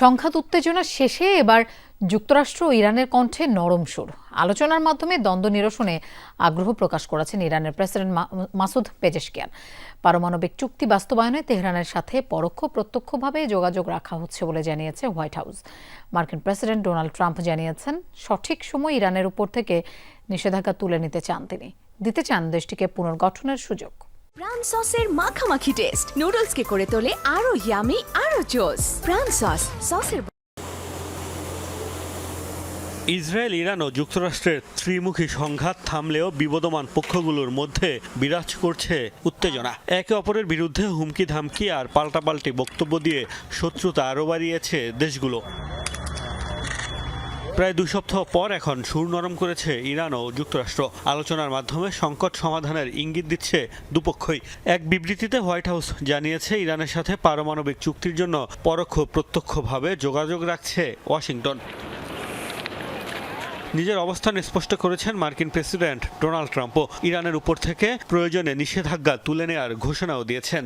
সংঘাত উত্তেজনা শেষে এবার যুক্তরাষ্ট্র ও ইরানের কণ্ঠে নরম সুর। আলোচনার মাধ্যমে দ্বন্দ্ব নিরসনে আগ্রহ প্রকাশ করেছেন ইরানের প্রেসিডেন্ট মাসুদ পেজেশকিয়ান। পারমাণবিক চুক্তি বাস্তবায়নে তেহরানের সাথে পরোক্ষ প্রত্যক্ষভাবে যোগাযোগ রাখা হচ্ছে বলে জানিয়েছে হোয়াইট হাউস। মার্কিন প্রেসিডেন্ট ডোনাল্ড ট্রাম্প জানিয়েছেন, সঠিক সময় ইরানের উপর থেকে নিষেধাজ্ঞা তুলে নিতে চান তিনি। দিতে চান দেশটিকে পুনর্গঠনের সুযোগ। প্রাণ সসের মাখামাখি টেস্ট নুডলসকে করে তোলে আরও ইয়ামি আরও জোস প্রাণ সস সসের ইসরায়েল, ইরান ও যুক্তরাষ্ট্রের ত্রিমুখী সংঘাত থামলেও বিবদমান পক্ষগুলোর মধ্যে বিরাজ করছে উত্তেজনা। একে অপরের বিরুদ্ধে হুমকি ধামকি আর পাল্টাপাল্টি বক্তব্য দিয়ে শত্রুতা আরও বাড়িয়েছে দেশগুলো। প্রায় দুই সপ্তাহ পর এখন সুর নরম করেছে ইরান ও যুক্তরাষ্ট্র। আলোচনার মাধ্যমে সংকট সমাধানের ইঙ্গিত দিচ্ছে দুপক্ষই। এক বিবৃতিতে হোয়াইট হাউস জানিয়েছে, ইরানের সাথে পারমাণবিক চুক্তির জন্য পরোক্ষ প্রত্যক্ষভাবে যোগাযোগ রাখছে ওয়াশিংটন। নিজের অবস্থান স্পষ্ট করেছেন মার্কিন প্রেসিডেন্ট ডোনাল্ড ট্রাম্পও। ইরানের উপর থেকে প্রয়োজনে নিষেধাজ্ঞা তুলে নেওয়ার ঘোষণাও দিয়েছেন।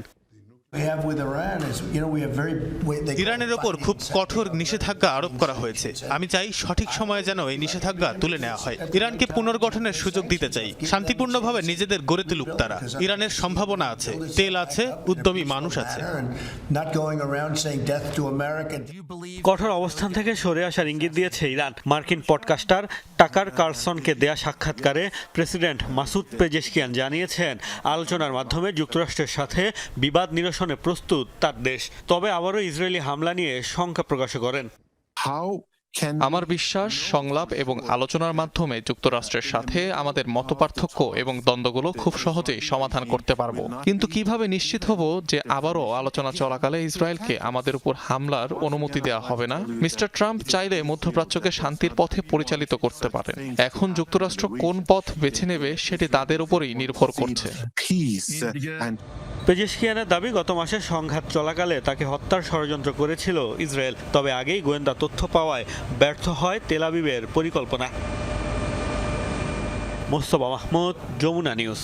ইরানের ওপর খুব কঠোর নিষেধাজ্ঞা আরোপ করা হয়েছে। আমি চাই সঠিক সময়ে যেন এই নিষেধাজ্ঞা তুলে নেওয়া হয়। ইরানকে পুনর্গঠনের সুযোগ দিতে চাই। শান্তিপূর্ণভাবে নিজেদের গড়ে তুলুক তারা। ইরানের সম্ভাবনা আছে। তেল আছে উদ্যমী মানুষ আছে। And Not going around saying death to America. কঠোর অবস্থান থেকে সরে আসার ইঙ্গিত দিয়েছে ইরান। মার্কিন পডকাস্টার টাকার কার্লসনকে দেয়া সাক্ষাৎকারে প্রেসিডেন্ট মাসুদ পেজেশকিয়ান জানিয়েছেন আলোচনার মাধ্যমে যুক্তরাষ্ট্রের সাথে বিবাদ নিরসনে প্রস্তুত তার দেশ। তবে আবারও ইসরায়েলি হামলা নিয়ে শঙ্কা প্রকাশ করেন। আমার বিশ্বাস সংলাপ এবং আলোচনার মাধ্যমে যুক্তরাষ্ট্রের সাথে আমাদের মতপার্থক্য এবং দ্বন্দ্বগুলো খুব সহজেই সমাধান করতে পারব। কিন্তু কীভাবে নিশ্চিত হব যে আবারও আলোচনা চলাকালে ইসরায়েলকে আমাদের উপর হামলার অনুমতি দেওয়া হবে না? মিস্টার ট্রাম্প চাইলে মধ্যপ্রাচ্যকে শান্তির পথে পরিচালিত করতে পারেন। এখন যুক্তরাষ্ট্র কোন পথ বেছে নেবে সেটি তাদের উপরেই নির্ভর করছে। পেজেশকিয়ানের দাবি, গত মাসে সংঘাত চলাকালে তাকে হত্যার ষড়যন্ত্র করেছিল ইসরায়েল। তবে আগেই গোয়েন্দা তথ্য পাওয়ায় ব্যর্থ হয় তেলাবিবের পরিকল্পনা। মোস্তফা মাহমুদ, যমুনা নিউজ।